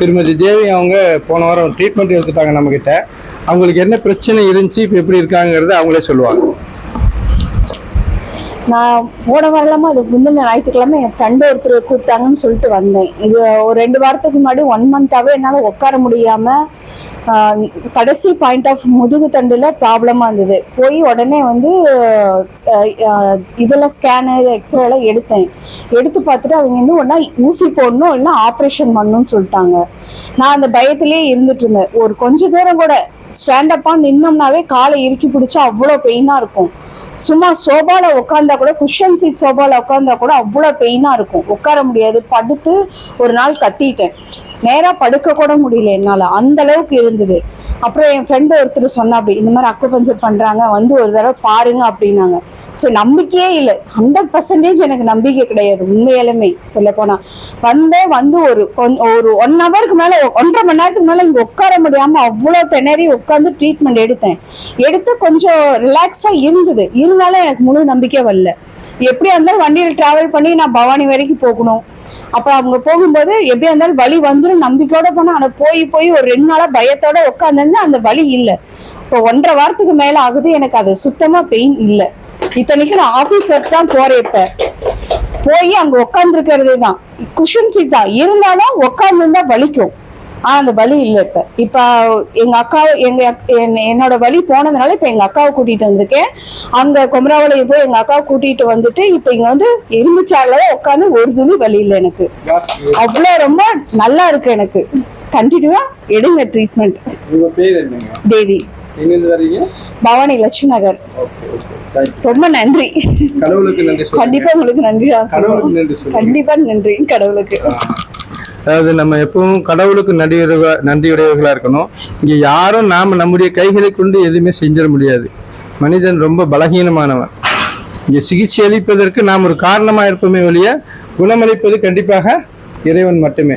திருமதி தேவி அவங்க போன வாரம் ட்ரீட்மெண்ட் எடுத்துட்டாங்க நம்மக்கிட்ட அவங்களுக்கு என்ன பிரச்சனை இருந்துச்சு இப்போ எப்படி இருக்காங்கிறத அவங்களே சொல்லுவாங்க. நான் போன வாரலாமா அது முந்தின ஞாயிற்றுக்கிழமை என் ஃப்ரெண்டு ஒருத்தர் கூப்பிட்டாங்கன்னு சொல்லிட்டு வந்தேன். இது ஒரு ரெண்டு வாரத்துக்கு முன்னாடி ஒன் மந்த்தாகவே என்னால் உட்கார முடியாமல் கடைசி பாயிண்ட் ஆஃப் முதுகு தண்டுல ப்ராப்ளமாக இருந்தது. போய் உடனே வந்து இதெல்லாம் ஸ்கேனு எக்ஸ்ரே எல்லாம் எடுத்தேன். எடுத்து பார்த்துட்டு அவங்க வந்து ஒன்றா ஊசி போடணும் இல்லைனா ஆப்ரேஷன் பண்ணணும்னு சொல்லிட்டாங்க. நான் அந்த பயத்திலே இருந்துட்டு இருந்தேன். ஒரு கொஞ்ச தூரம் கூட ஸ்டாண்டப்பாக நின்னோம்னாவே காலை இறுக்கி பிடிச்சா அவ்வளோ பெயினாக இருக்கும். சும்மா சோபால உட்காந்தா கூட குஷன் சீட் சோபால உட்காந்தா கூட அவ்வளோ பெயினாக இருக்கும். உட்கார முடியாது. படுத்து ஒரு நாள் கத்திட்டேன். நேரா படுக்க கூட முடியல என்னால. அந்த அளவுக்கு இருந்தது. அப்புறம் என் ஃப்ரெண்டு ஒருத்தர் சொன்னா அப்படி இந்த மாதிரி அக்குபஞ்சர் பண்றாங்க வந்து ஒரு தடவை பாருங்க அப்படின்னாங்க. சரி நம்பிக்கையே இல்லை. ஹண்ட்ரட் பர்சன்டேஜ் எனக்கு நம்பிக்கை கிடையாது. உண்மையாலுமே சொல்ல போனா வந்தேன் வந்து ஒரு ஒரு ஒன் ஹவருக்கு மேல ஒன்றரை மணி நேரத்துக்கு மேல இங்க உட்கார முடியாம அவ்வளோ திணறி உட்காந்து ட்ரீட்மெண்ட் எடுத்தேன். எடுத்து கொஞ்சம் ரிலாக்ஸா இருந்தது. இருந்தாலும் எனக்கு முழு நம்பிக்கை வரல. எப்படியா இருந்தாலும் வண்டியில் டிராவல் பண்ணி நான் பவானி வரைக்கும் போகணும். அப்போ அவங்க போகும்போது எப்படியா இருந்தாலும் வழி வந்துடும் நம்பிக்கையோட போனா ஆனால் போய் போய் ஒரு ரெண்டு நாளாக பயத்தோட உட்காந்துருந்து அந்த வழி இல்லை. இப்போ ஒன்றரை வாரத்துக்கு மேல ஆகுது எனக்கு அது சுத்தமா பெயின் இல்லை. இத்தனைக்கு நான் ஆஃபீஸ் ஒர்க் தான் போறேன் இப்ப. போய் அங்க உட்காந்துருக்கிறது தான் குஷன் சீட் தான். இருந்தாலும் உட்காந்துருந்தா வலிக்கும். ஆனா அந்த வலி இல்லை இப்ப. இப்ப எங்க அக்கா எங்க என்- என்னோட வலி போனதுனால இப்ப எங்க அக்காவை கூட்டிட்டு வந்திருக்கேன். அங்க கொமராவளைய போய் எங்க அக்காவை கூட்டிட்டு வந்துட்டு இப்ப இங்க வந்து இரும்பு சேர்ல உட்காந்து ஒரு துளி வலி இல்லை எனக்கு. அவ்வளவு ரொம்ப நல்லா இருக்கு எனக்கு. கண்டினியூவா எடுங்க ட்ரீட்மெண்ட் தேவி. பவானி லட்சுமி நகர் ரொம்ப நன்றி. கண்டிப்பா உங்களுக்கு நன்றி கண்டிப்பா நன்றி கடவுளுக்கு. அதாவது நம்ம எப்பவும் கடவுளுக்கு நன்றியுடைய நன்றியுடையவர்களாக இருக்கணும். இங்கே யாரும் நாம் நம்முடைய கைகளை கொண்டு எதுவுமே செஞ்சிட முடியாது. மனிதன் ரொம்ப பலகீனமானவன். இங்கே சிகிச்சை அளிப்பதற்கு நாம் ஒரு காரணமாக இருப்போமே ஒழிய குணமளிப்பது கண்டிப்பாக இறைவன் மட்டுமே.